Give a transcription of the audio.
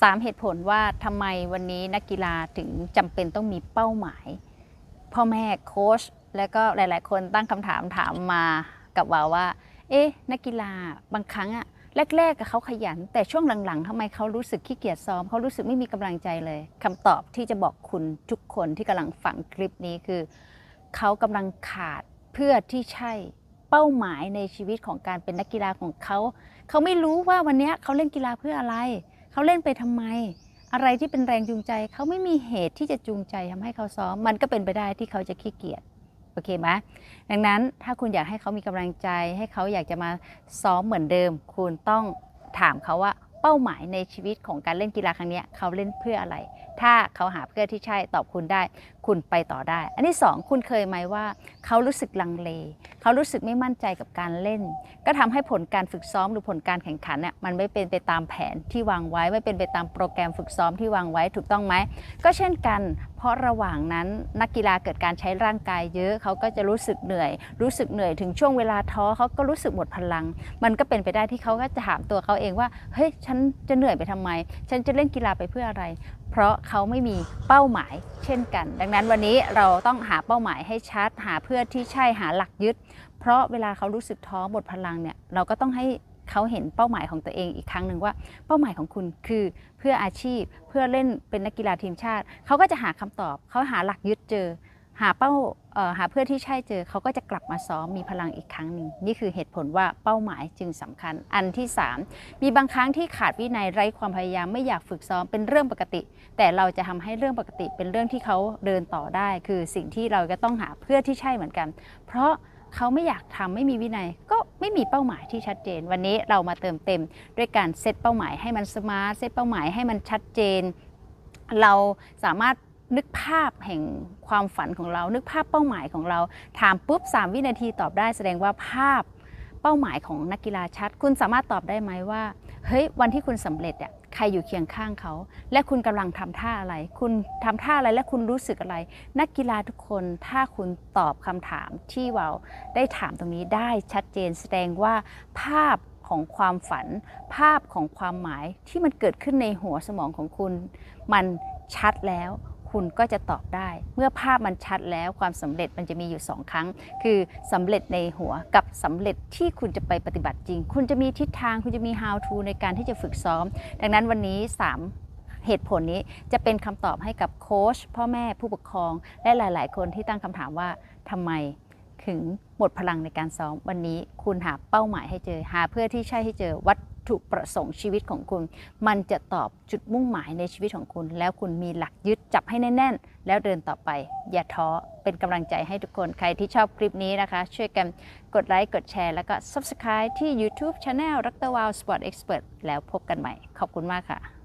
สามเหตุผลว่าทำไมวันนี้นักกีฬาถึงจำเป็นต้องมีเป้าหมาย พ่อแม่โค้ชและก็หลาย ๆ คนตั้งคำถามถามมากับว่าว่า เอ๊ะ นักกีฬาบางครั้งอะแรกๆกับเขาขยัน แต่ช่วงหลัง ๆทำไมเขารู้สึกขี้เกียจซ้อม เขารู้สึกไม่มีกำลังใจเลยคำตอบที่จะบอกคุณทุกคนที่กำลังฟังคลิปนี้คือ เขากำลังขาดเพื่อที่ใช่เป้าหมายในชีวิตของการเป็นนักกีฬาของเขา เขาไม่รู้ว่าวันนี้เขาเล่นกีฬาเพื่ออะไร เขาเล่นไปทำไม อะไรที่เป็นแรงจูงใจ เขาไม่มีเหตุที่จะจูงใจทำให้เขาซ้อม มันก็เป็นไปได้ที่เขาจะขี้เกียจโอเคไหมดังนั้นถ้าคุณอยากให้เขามีกำลังใจ ให้เขาอยากจะมาซ้อมเหมือนเดิม คุณต้องถามเขาว่าเป้าหมายในชีวิตของการเล่นกีฬาครั้งนี้เขาเล่นเพื่ออะไร ถ้าเขาหาเพื่อที่ใช่ตอบคุณได้ คุณไปต่อได้ อันที่สองคุณเคยไหมว่า เขารู้สึกลังเล เขารู้สึกไม่มั่นใจกับการเล่น ก็ทำให้ผลการฝึกซ้อมหรือผลการแข่งขันน่ะมันไม่เป็นไปตามแผนที่วางไว้ ไม่เป็นไปตามโปรแกรมฝึกซ้อมที่วางไว้ถูกต้องไหม ก็เช่นกัน เพราะระหว่างนั้นนักกีฬาเกิดการใช้ร่างกายเยอะเขาก็จะรู้สึกเหนื่อย รู้สึกเหนื่อยถึงช่วงเวลาท้อเขาก็รู้สึกหมดพลัง มันก็เป็นไปได้ที่เขาก็จะถามตัวเขาเองว่าเฮ้ยฉันจะเหนื่อยไปทำไม ฉันจะเล่นกีฬาไปเพื่ออะไร เพราะเขาไม่มีเป้าหมายเช่นกัน ดังนั้นวันนี้เราต้องหาเป้าหมายให้ชัด หาเพื่อที่ใช่หาหลักยึด เพราะเวลาเขารู้สึกท้อหมดพลังเนี่ยเราก็ต้องให้เขาเห็นเป้าหมายของตัวเองอีกครั้งหนึ่งว่า เป้าหมายของคุณคือเพื่ออาชีพ เพื่อเล่นเป็นนักกีฬาทีมชาติ เขาก็จะหาคำตอบเขาหาหลักยึดเจอ หาเป้าหาเพื่อที่ใช่เจอเขาก็จะกลับมาซ้อมมีพลังอีกครั้งหนึ่งนี่คือเหตุผลว่าเป้าหมายจึงสำคัญ อันที่ 3 มีบางครั้งที่ขาดวินัยไร้ความพยายามไม่อยากฝึกซ้อมเป็นเรื่องปกติ แต่เราจะทำให้เรื่องปกติเป็นเรื่องที่เขาเดินต่อได้ คือสิ่งที่เราก็ต้องหาเพื่อที่ใช่เหมือนกัน เพราะเขาไม่อยากทำไม่มีวินัยก็ไม่มีเป้าหมายที่ชัดเจน วันนี้เรามาเติมเต็ม ด้วยการเซตเป้าหมายให้มันสมาร์ทเซตเป้าหมายให้มันชัดเจน เราสามารถ นึกภาพแห่งความฝันของเรา นึกภาพเป้าหมายของเรา ถามปุ๊บ 3 วินาทีตอบได้แสดงว่าภาพเป้าหมายของนักกีฬาชัด คุณสามารถตอบได้ไหมว่า เฮ้ย วันที่คุณสำเร็จอะใครอยู่เคียงข้างเขา และคุณกำลังทำท่าอะไร คุณทำท่าอะไรและคุณรู้สึกอะไร นักกีฬาทุกคนถ้าคุณตอบคำถามที่เราได้ถามตรงนี้ได้ชัดเจน แสดงว่าภาพของความฝัน ภาพของความหมายที่มันเกิดขึ้นในหัวสมองของคุณ มันชัดแล้ว คุณก็จะตอบได้ เมื่อภาพมันชัดแล้วความสำเร็จมันจะมีอยู่2ครั้ง คือสำเร็จในหัวกับสำเร็จที่คุณจะไปปฏิบัติจริง คุณจะมีทิศทางคุณจะมี how to ในการที่จะฝึกซ้อม ดังนั้นวันนี้ 3เหตุผลนี้จะเป็นคำตอบให้กับโค้ชพ่อแม่ผู้ปกครอง และหลาย ๆ คนที่ตั้งคำถามว่าทำไมถึงหมดพลังในการซ้อม วันนี้คุณหาเป้าหมายให้เจอ หาเพื่อที่ใช่ให้เจอวัต ถุประสงค์ชีวิตของคุณ มันจะตอบจุดมุ่งหมายในชีวิตของคุณ แล้วคุณมีหลักยึดจับให้แน่น ๆ แล้วเดินต่อไป อย่าท้อเป็นกำลังใจให้ทุกคนใครที่ชอบคลิปนี้นะคะ ช่วยกันกดไลค์กดแชร์แล้วก็ Subscribe ที่ YouTube Channel รักตวาวสปอร์ตเอ็กซ์เพรแล้วพบกันใหม่ ขอบคุณมากค่ะ